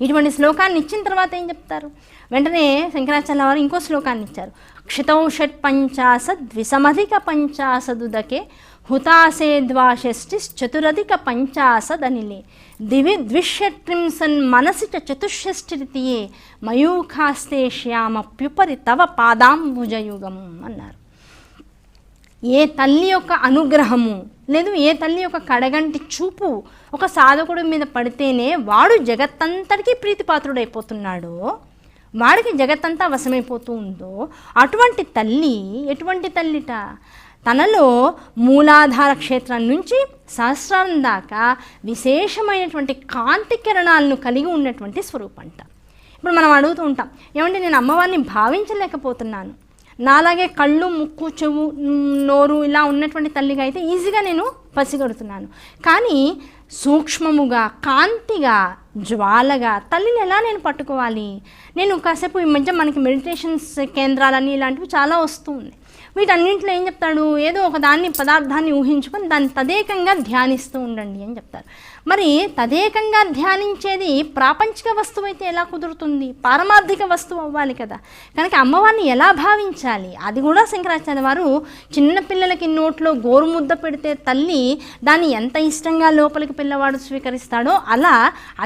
ఇటువంటి శ్లోకాన్ని ఇచ్చిన తర్వాత ఏం చెప్తారు? వెంటనే శంకరాచార్య వారు ఇంకో శ్లోకాన్ని ఇచ్చారు. క్షితౌ షట్ పంచాశద్ ద్విసమధిక పంచాశదుదకే హుతాసే పంచాశద్ అనిలే దివి ద్విషట్రింసన్ మనసి చ చతుషష్టిరితియే మయూఖాస్తే శ్యామప్యుపరి తవ పాదాంబుజయుగం అన్నారు. ఏ తల్లి యొక్క అనుగ్రహము లేదు ఏ తల్లి యొక్క కడగంటి చూపు ఒక సాధకుడి మీద పడితేనే వాడు జగత్తంతటికీ ప్రీతిపాత్రుడైపోతున్నాడో వాడికి జగత్తంతా వశమైపోతూ ఉందో అటువంటి తల్లి ఎటువంటి తల్లిట? తనలో మూలాధార క్షేత్రం నుంచి సహస్రం దాకా విశేషమైనటువంటి కాంతి కిరణాలను కలిగి ఉన్నటువంటి స్వరూపంట. ఇప్పుడు మనం అడుగుతూ ఉంటాం ఏమంటే నేను అమ్మవారిని భావించలేకపోతున్నాను నాలాగే కళ్ళు ముక్కు చెవు నోరు ఇలా ఉన్నటువంటి తల్లిగా అయితే ఈజీగా నేను పసిగడుతున్నాను. కానీ సూక్ష్మముగా కాంతిగా జ్వాలగా తల్లిని ఎలా నేను పట్టుకోవాలి? నేను కాసేపు ఈ మధ్య మనకి మెడిటేషన్స్ కేంద్రాలని ఇలాంటివి చాలా వస్తూ ఉన్నాయి. వీటన్నింటిలో ఏం చెప్తాడు? ఏదో ఒక దాన్ని పదార్థాన్ని ఊహించుకొని దాన్ని తదేకంగా ధ్యానిస్తూ ఉండండి అని చెప్తారు. మరి తదేకంగా ధ్యానించేది ప్రాపంచిక వస్తువు అయితే ఎలా కుదురుతుంది? పారమార్థిక వస్తువు అవ్వాలి కదా. కనుక అమ్మవారిని ఎలా భావించాలి? అది కూడా శంకరాచార్య వారు చిన్నపిల్లలకి నోట్లో గోరుముద్ద పెడితే తల్లి దాన్ని ఎంత ఇష్టంగా లోపలికి పిల్లవాడు స్వీకరిస్తాడో అలా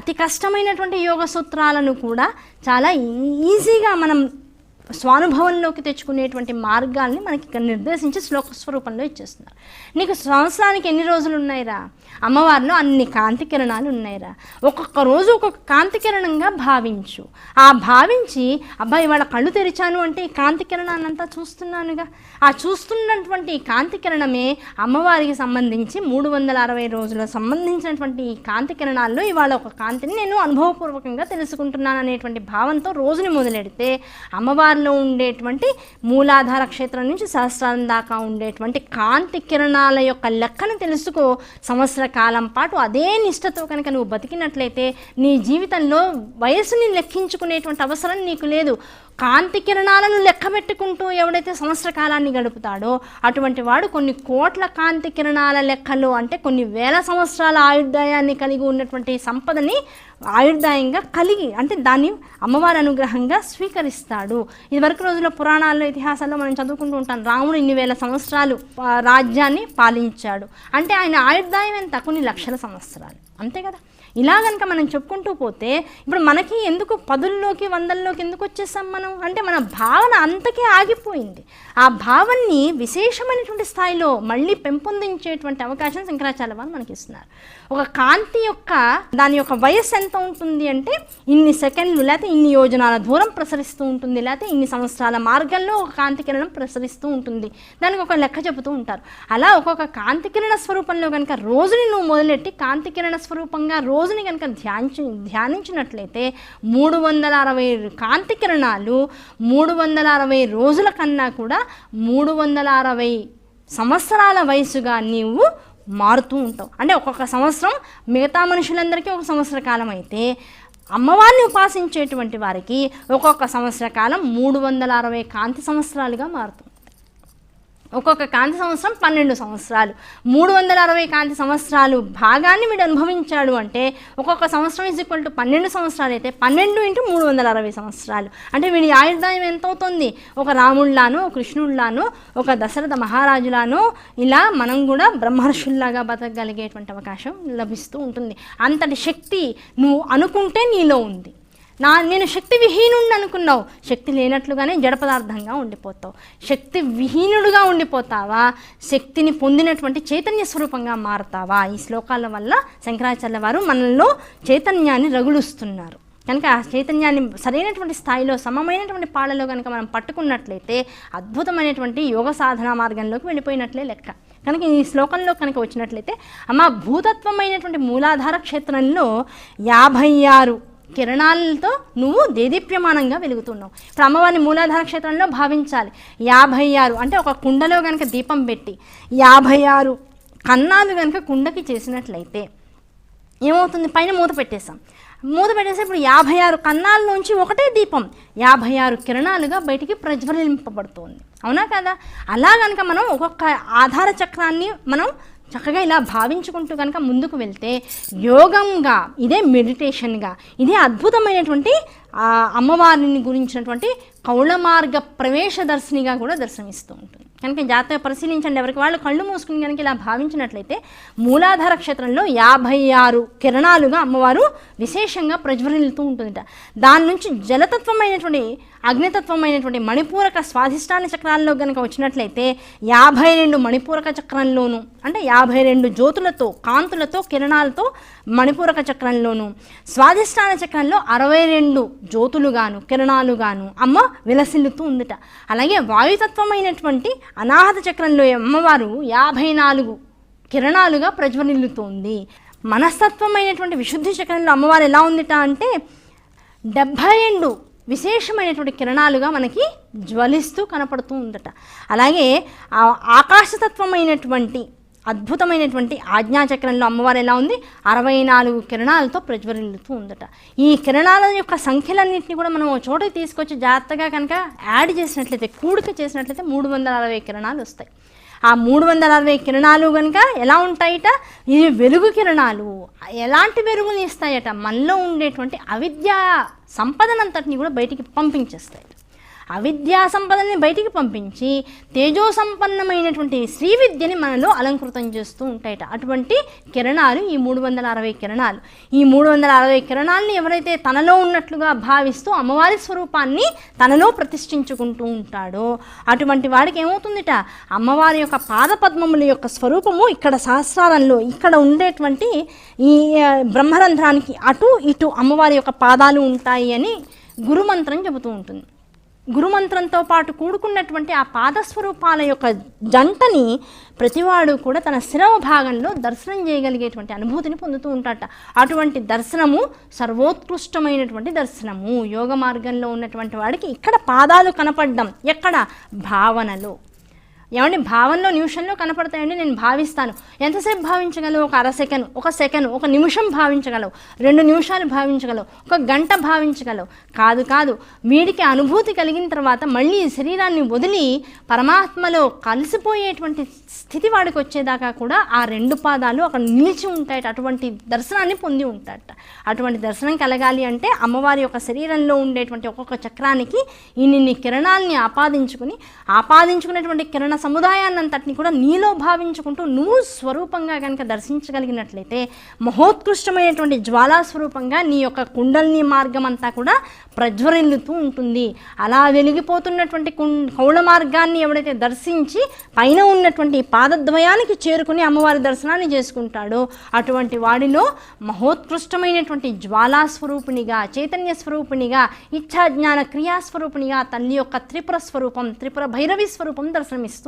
అతి కష్టమైనటువంటి యోగ సూత్రాలను కూడా చాలా ఈజీగా మనం స్వానుభవంలోకి తెచ్చుకునేటువంటి మార్గాల్ని మనకి ఇక్కడ నిర్దేశించి శ్లోక స్వరూపంలో ఇచ్చేస్తున్నారు. నీకు సంవత్సరానికి ఎన్ని రోజులు ఉన్నాయిరా అమ్మవారిలో అన్ని కాంతి కిరణాలు ఉన్నాయిరా. ఒక్కొక్క రోజు ఒక్కొక్క కాంతి కిరణంగా భావించు. ఆ భావించి అబ్బాయి ఇవాళ కళ్ళు తెరిచాను అంటే ఈ కాంతి కిరణాన్ని అంతా చూస్తున్నానుగా. ఆ చూస్తున్నటువంటి ఈ కాంతి కిరణమే అమ్మవారికి సంబంధించి మూడు వందల అరవై రోజుల సంబంధించినటువంటి ఈ కాంతి కిరణాల్లో ఇవాళ ఒక కాంతిని నేను అనుభవపూర్వకంగా తెలుసుకుంటున్నాను అనేటువంటి భావంతో రోజుని మొదలెడితే అమ్మవారిలో ఉండేటువంటి మూలాధార క్షేత్రం నుంచి సహస్రారం దాకా ఉండేటువంటి కాంతి కిరణాల యొక్క లెక్కను తెలుసుకో. సంవత్సర కాలం పాటు అదే నిష్టతో కనుక నువ్వు బతికినట్లయితే నీ జీవితంలో వయసుని లెక్కించుకునేటువంటి అవసరం నీకు లేదు. కాంతి కిరణాలను లెక్కబెట్టుకుంటూ ఎవడైతే సంవత్సర కాలాన్ని గడుపుతాడో అటువంటి వాడు కొన్ని కోట్ల కాంతి కిరణాల లెక్కలు అంటే కొన్ని వేల సంవత్సరాల ఆయుర్దాయాన్ని కలిగి ఉన్నటువంటి సంపదని ఆయుర్దాయంగా కలిగి అంటే దాన్ని అమ్మవారి అనుగ్రహంగా స్వీకరిస్తాడు. ఇదివరకు రోజుల్లో పురాణాల్లో ఇతిహాసాల్లో మనం చదువుకుంటూ ఉంటాం రాముడు ఇన్ని వేల సంవత్సరాలు రాజ్యాన్ని పాలించాడు. అంటే ఆయన ఆయుర్దాయం ఎంత? కొన్ని లక్షల సంవత్సరాలు. అంతే కదా? ఇలా కనుక మనం చెప్పుకుంటూ పోతే ఇప్పుడు మనకి ఎందుకు పదుల్లోకి వందల్లోకి ఎందుకు వచ్చేసాం మనం? అంటే మన భావన అంతకే ఆగిపోయింది. ఆ భావన్ని విశేషమైనటువంటి స్థాయిలో మళ్ళీ పెంపొందించేటువంటి అవకాశం శంకరాచార్య వారు మనకి ఇస్తున్నారు ఒక కాంతి యొక్క దాని యొక్క వయస్సు ఎంత ఉంటుంది అంటే ఇన్ని సెకండ్లు లేకపోతే ఇన్ని యోజనాల దూరం ప్రసరిస్తూ ఉంటుంది లేకపోతే ఇన్ని సంవత్సరాల మార్గంలో ఒక కాంతి కిరణం ప్రసరిస్తూ ఉంటుంది. దానికి ఒక లెక్క చెబుతూ ఉంటారు. అలా ఒక్కొక్క కాంతి కిరణ స్వరూపంలో కనుక రోజుని నువ్వు మొదలెట్టి కాంతి కిరణ స్వరూపంగా రోజుని కనుక ధ్యానించి ధ్యానించినట్లయితే మూడు వందల అరవై కాంతి కిరణాలు మూడు వందల అరవై రోజుల కన్నా కూడా మూడు వందల అరవై సంవత్సరాల వయసుగా నీవు మారుతూ ఉంటావు. అంటే ఒక్కొక్క సంవత్సరం మిగతా మనుషులందరికీ ఒక సంవత్సర కాలం అయితే అమ్మవారిని ఉపాసించేటువంటి వారికి ఒక్కొక్క సంవత్సర కాలం మూడు వందల అరవై కాంతి సంవత్సరాలుగా మారుతుంది. ఒక్కొక్క కాంతి సంవత్సరం పన్నెండు సంవత్సరాలు. మూడు వందల అరవై కాంతి సంవత్సరాలు భాగాన్ని వీడు అనుభవించాడు అంటే ఒక్కొక్క సంవత్సరం ఈజ్ ఈక్వల్ టు పన్నెండు సంవత్సరాలు అయితే పన్నెండు ఇంటూ మూడు వందల అరవై సంవత్సరాలు. అంటే వీడి ఆయుర్దాయం ఎంత అవుతుంది ఒక రాముళ్ళాను ఒక కృష్ణుళ్ళాను ఒక దశరథ మహారాజులాను ఇలా మనం కూడా బ్రహ్మర్షుల్లాగా బతకగలిగేటువంటి అవకాశం లభిస్తూ ఉంటుంది. అంతటి శక్తి నువ్వు అనుకుంటే నీలో ఉంది. నా నేను శక్తి విహీనుడిని అనుకున్నావు శక్తి లేనట్లుగానే జడ పదార్థంగా ఉండిపోతావు. శక్తి విహీనుడుగా ఉండిపోతావా? శక్తిని పొందినటువంటి చైతన్య స్వరూపంగా మారతావా? ఈ శ్లోకాల వల్ల శంకరాచార్య వారు మనలో చైతన్యాన్ని రగులుస్తున్నారు. కనుక ఆ చైతన్యాన్ని సరైనటువంటి స్థాయిలో సమమైనటువంటి పాళ్ళలో కనుక మనం పట్టుకున్నట్లయితే అద్భుతమైనటువంటి యోగ సాధన మార్గంలోకి వెళ్ళిపోయినట్లే లెక్క. కనుక ఈ శ్లోకంలో కనుక వచ్చినట్లయితే అమ్మ భూతత్వమైనటువంటి మూలాధార క్షేత్రంలో యాభై ఆరు కిరణాలతో నువ్వు దేదీప్యమానంగా వెలుగుతున్నావు. ఇప్పుడు అమ్మవారిని మూలాధార క్షేత్రంలో భావించాలి. యాభై ఆరు అంటే ఒక కుండలో కనుక దీపం పెట్టి యాభై ఆరు కన్నాలు కనుక కుండకి చేసినట్లయితే ఏమవుతుంది? పైన మూత పెట్టేసాం మూత పెట్టేసి ఇప్పుడు యాభై ఆరు కన్నాల్లోంచి ఒకటే దీపం యాభై ఆరు కిరణాలుగా బయటికి ప్రజ్వలింపబడుతోంది. అవునా కదా? అలా కనుక మనం ఒక్కొక్క ఆధార చక్రాన్ని మనం చక్కగా ఇలా భావించుకుంటూ కనుక ముందుకు వెళ్తే యోగంగా ఇదే మెడిటేషన్గా ఇదే అద్భుతమైనటువంటి అమ్మవారిని గురించినటువంటి కౌళ మార్గ ప్రవేశ దర్శినిగా కూడా దర్శనమిస్తూ ఉంటుంది. కనుక జాతక పరిశీలించండి. ఎవరికి వాళ్ళు కళ్ళు మూసుకుని కనుక ఇలా భావించినట్లయితే మూలాధార క్షేత్రంలో యాభై ఆరు కిరణాలుగా అమ్మవారు విశేషంగా ప్రజ్వరిల్లుతూ ఉంటుందిట. దాని నుంచి జలతత్వమైనటువంటి అగ్నితత్వమైనటువంటి మణిపూరక స్వాధిష్టాన చక్రాల్లో కనుక వచ్చినట్లయితే యాభై రెండు మణిపూరక చక్రంలోను అంటే యాభై రెండు జ్యోతులతో కాంతులతో కిరణాలతో మణిపూరక చక్రంలోను స్వాధిష్టాన చక్రంలో అరవై రెండు జ్యోతులుగాను కిరణాలుగాను అమ్మ విలసిల్లుతూ ఉందిట. అలాగే వాయుతత్వమైనటువంటి అనాహత చక్రంలో అమ్మవారు యాభై నాలుగు కిరణాలుగా ప్రజ్వలిల్లుతోంది. మనస్తత్వమైనటువంటి విశుద్ధి చక్రంలో అమ్మవారు ఎలా ఉందిట అంటే డెబ్భై రెండు విశేషమైనటువంటి కిరణాలుగా మనకి జ్వలిస్తూ కనపడుతూ ఉందట. అలాగే ఆకాశతత్వమైనటువంటి అద్భుతమైనటువంటి ఆజ్ఞాచక్రంలో అమ్మవారు ఎలా ఉంది? అరవై నాలుగు కిరణాలతో ప్రజ్వరిల్లుతూ ఉందట. ఈ కిరణాల యొక్క సంఖ్యలన్నింటినీ కూడా మనం ఒక చోటకి తీసుకొచ్చి జాగ్రత్తగా కనుక యాడ్ చేసినట్లయితే కూడిక చేసినట్లయితే మూడు వందల అరవై కిరణాలు వస్తాయి. ఆ మూడు వందల అరవై కిరణాలు కనుక ఎలా ఉంటాయట? ఇవి వెలుగు కిరణాలు. ఎలాంటి వెలుగుని ఇస్తాయట? మనలో ఉండేటువంటి అవిద్యా సంపదనంతటిని కూడా బయటికి పంపించేస్తాయట. అవిద్యా సంపదని బయటికి పంపించి తేజో సంపన్నమైనటువంటి శ్రీ విద్యని మనలో అలంకృతం చేస్తూ ఉంటాయట. అటువంటి కిరణాలు ఈ మూడు వందల అరవై కిరణాలు. ఈ మూడు వందల అరవై కిరణాలని ఎవరైతే తనలో ఉన్నట్లుగా భావిస్తూ అమ్మవారి స్వరూపాన్ని తనలో ప్రతిష్ఠించుకుంటూ ఉంటాడో అటువంటి వాడికి ఏమవుతుందిట? అమ్మవారి యొక్క పాదపద్మముల యొక్క స్వరూపము ఇక్కడ సహస్రారంలో ఇక్కడ ఉండేటువంటి ఈ బ్రహ్మరంధ్రానికి అటు ఇటు అమ్మవారి యొక్క పాదాలు ఉంటాయి అని గురుమంత్రం చెబుతూ ఉంటుంది. గురుమంత్రంతో పాటు కూడుకున్నటువంటి ఆ పాదస్వరూపాల యొక్క జంటని ప్రతివాడు కూడా తన శిరవ భాగంలో దర్శనం చేయగలిగేటువంటి అనుభూతిని పొందుతూ ఉంటాడట. అటువంటి దర్శనము సర్వోత్కృష్టమైనటువంటి దర్శనము. యోగ మార్గంలో ఉన్నటువంటి వాడికి ఇక్కడ పాదాలు కనపడడం ఎక్కడ? భావనలో. ఏమండి భావనలో నిమిషంలో కనపడతాయండి నేను భావిస్తాను. ఎంతసేపు భావించగలవు? ఒక అర సెకండ్ ఒక సెకండ్ ఒక నిమిషం భావించగలవు. రెండు నిమిషాలు భావించగలవు. ఒక గంట భావించగలవు. కాదు కాదు. వీడికి అనుభూతి కలిగిన తర్వాత మళ్ళీ శరీరాన్ని వదిలి పరమాత్మలో కలిసిపోయేటువంటి స్థితి వాడికి వచ్చేదాకా కూడా ఆ రెండు పాదాలు అక్కడ నిలిచి ఉంటాయట. అటువంటి దర్శనాన్ని పొంది ఉంటాడట అటువంటి దర్శనం కలగాలి అంటే అమ్మవారి యొక్క శరీరంలో ఉండేటువంటి ఒక్కొక్క చక్రానికి ఇన్ని కిరణాలని ఆపాదించుకుని ఆపాదించుకునేటువంటి కిరణ సముదాయాన్ని అంతటిని కూడా నీలో భావించుకుంటూ నువ్వు స్వరూపంగా కనుక దర్శించగలిగినట్లయితే మహోత్కృష్టమైనటువంటి జ్వాలా స్వరూపంగా నీ యొక్క కుండల్ని మార్గం అంతా కూడా ప్రజ్వరిల్లుతూ ఉంటుంది. అలా వెలిగిపోతున్నటువంటి కుం కౌళ మార్గాన్ని ఎవడైతే దర్శించి పైన ఉన్నటువంటి పాదద్వయానికి చేరుకుని అమ్మవారి దర్శనాన్ని చేసుకుంటాడో అటువంటి వాడిలో మహోత్కృష్టమైనటువంటి జ్వాలా స్వరూపిణిగా చైతన్య స్వరూపిణిగా ఇచ్ఛాజ్ఞాన క్రియాస్వరూపిణిగా తల్లి యొక్క త్రిపుర స్వరూపం త్రిపుర భైరవి స్వరూపం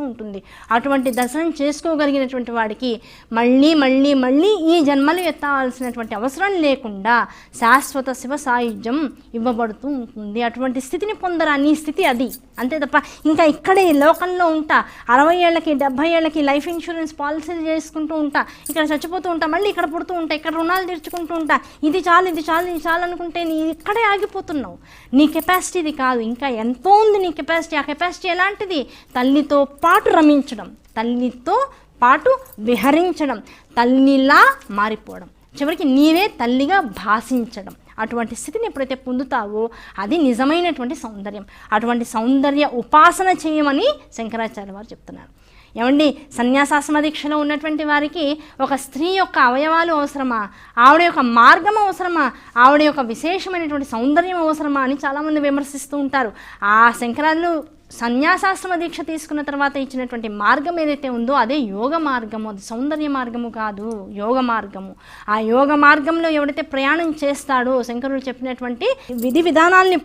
దర్శనమిస్తూ ఉంటుంది. అటువంటి దర్శనం చేసుకోగలిగినటువంటి వాడికి మళ్ళీ మళ్ళీ మళ్ళీ ఈ జన్మలు ఎత్తాల్సినటువంటి అవసరం లేకుండా శాశ్వత శివ సాయుధ్యం ఇవ్వబడుతూ ఉంటుంది. అటువంటి స్థితిని పొందరా నీ స్థితి అది. అంతే తప్ప ఇంకా ఇక్కడే లోకంలో ఉంటా. అరవై ఏళ్ళకి డెబ్భై ఏళ్ళకి లైఫ్ ఇన్సూరెన్స్ పాలసీలు చేసుకుంటూ ఉంటా. ఇక్కడ చచ్చిపోతూ ఉంటా మళ్ళీ ఇక్కడ పుడుతూ ఉంటా ఇక్కడ రుణాలు తీర్చుకుంటూ ఉంటా. ఇది చాలు ఇది చాలు ఇది చాలు అనుకుంటే నీ ఇక్కడే ఆగిపోతున్నావు. నీ కెపాసిటీ ఇది కాదు. ఇంకా ఎంతో ఉంది నీ కెపాసిటీ. ఆ కెపాసిటీ ఎలాంటిది? తల్లితో పాటు పాటు రమించడం తల్లితో పాటు విహరించడం తల్లిలా మారిపోవడం. చివరికి నీవే తల్లిగా భాషించడం. అటువంటి స్థితిని ఎప్పుడైతే పొందుతావో అది నిజమైనటువంటి సౌందర్యం. అటువంటి సౌందర్య ఉపాసన చేయమని శంకరాచార్య వారు చెప్తున్నారు. ఏమండి సన్యాసాశ్రమ దీక్షలో ఉన్నటువంటి వారికి ఒక స్త్రీ యొక్క అవయవాలు అవసరమా? ఆవిడ యొక్క మార్గం అవసరమా? ఆవిడ యొక్క విశేషమైనటువంటి సౌందర్యం అవసరమా అని చాలామంది విమర్శిస్తూ ఉంటారు. ఆ శంకరాలు సన్యాసాశ్రమ దీక్ష తీసుకున్న తర్వాత ఇచ్చినటువంటి మార్గం ఏదైతే ఉందో అదే యోగ మార్గము. అది సౌందర్య మార్గము కాదు యోగ మార్గము. ఆ యోగ మార్గంలో ఎవడైతే ప్రయాణం చేస్తాడో శంకరుడు చెప్పినటువంటి విధి విధానాల్ని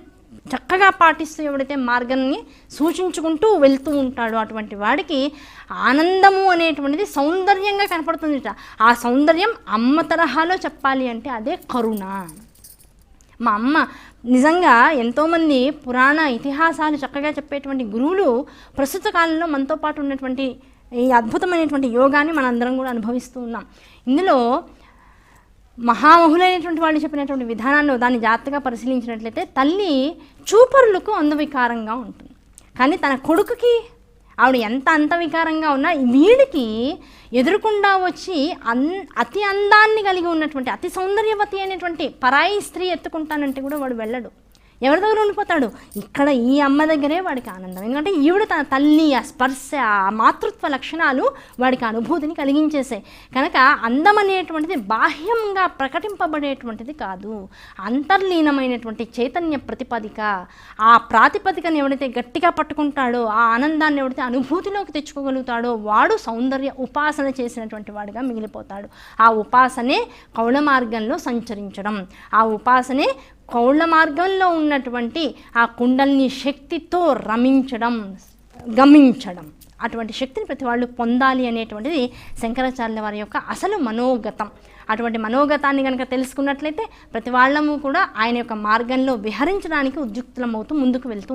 చక్కగా పాటిస్తూ ఎవడైతే మార్గాన్ని సూచించుకుంటూ వెళ్తూ ఉంటాడో అటువంటి వాడికి ఆనందము అనేటువంటిది సౌందర్యంగా కనపడుతుందిట. ఆ సౌందర్యం అమ్మ తరహాలో చెప్పాలి అంటే అదే కరుణ. మా అమ్మ నిజంగా ఎంతోమంది పురాణ ఇతిహాసాలు చక్కగా చెప్పేటువంటి గురువులు ప్రస్తుత కాలంలో మనతో పాటు ఉన్నటువంటి ఈ అద్భుతమైనటువంటి యోగాన్ని మనందరం కూడా అనుభవిస్తూ ఉన్నాం. ఇందులో మహామహులైనటువంటి వాళ్ళు చెప్పినటువంటి విధానాల్లో దాన్ని జాగ్రత్తగా పరిశీలించినట్లయితే తల్లి చూపరులకు అందవికారంగా ఉంటుంది. కానీ తన కొడుకుకి ఆవిడ ఎంత అంతవికారంగా ఉన్నా వీడికి ఎదురుకుండా వచ్చి అన్ అతి అందాన్ని కలిగి ఉన్నటువంటి అతి సౌందర్యవతి అయినటువంటి పరాయి స్త్రీ ఎత్తుకుంటానంటే కూడా వాడు వెళ్ళడు. ఎవరి దగ్గర ఉండిపోతాడు? ఇక్కడ ఈ అమ్మ దగ్గరే వాడికి ఆనందం. ఎందుకంటే ఈవిడ తన తల్లి ఆ స్పర్శ ఆ మాతృత్వ లక్షణాలు వాడికి అనుభూతిని కలిగించేసాయి కనుక అందం అనేటువంటిది బాహ్యంగా ప్రకటింపబడేటువంటిది కాదు. అంతర్లీనమైనటువంటి చైతన్య ప్రతిపదిక ఆ ప్రాతిపదికను ఎవడైతే గట్టిగా పట్టుకుంటాడో ఆ ఆనందాన్ని ఎవడైతే అనుభూతిలోకి తెచ్చుకోగలుగుతాడో వాడు సౌందర్య ఉపాసన చేసినటువంటి వాడిగా మిగిలిపోతాడు. ఆ ఉపాసనే కౌళ మార్గంలో సంచరించడం. ఆ ఉపాసనే కౌళ్ళ మార్గంలో ఉన్నటువంటి ఆ కుండల్ని శక్తితో రమించడం గమించడం. అటువంటి శక్తిని ప్రతి వాళ్ళు పొందాలి అనేటువంటిది శంకరాచార్యుల వారి యొక్క అసలు మనోగతం. అటువంటి మనోగతాన్ని కనుక తెలుసుకున్నట్లయితే ప్రతి వాళ్ళము కూడా ఆయన యొక్క మార్గంలో విహరించడానికి ఉద్యుక్తులమవుతూ ముందుకు వెళ్తూ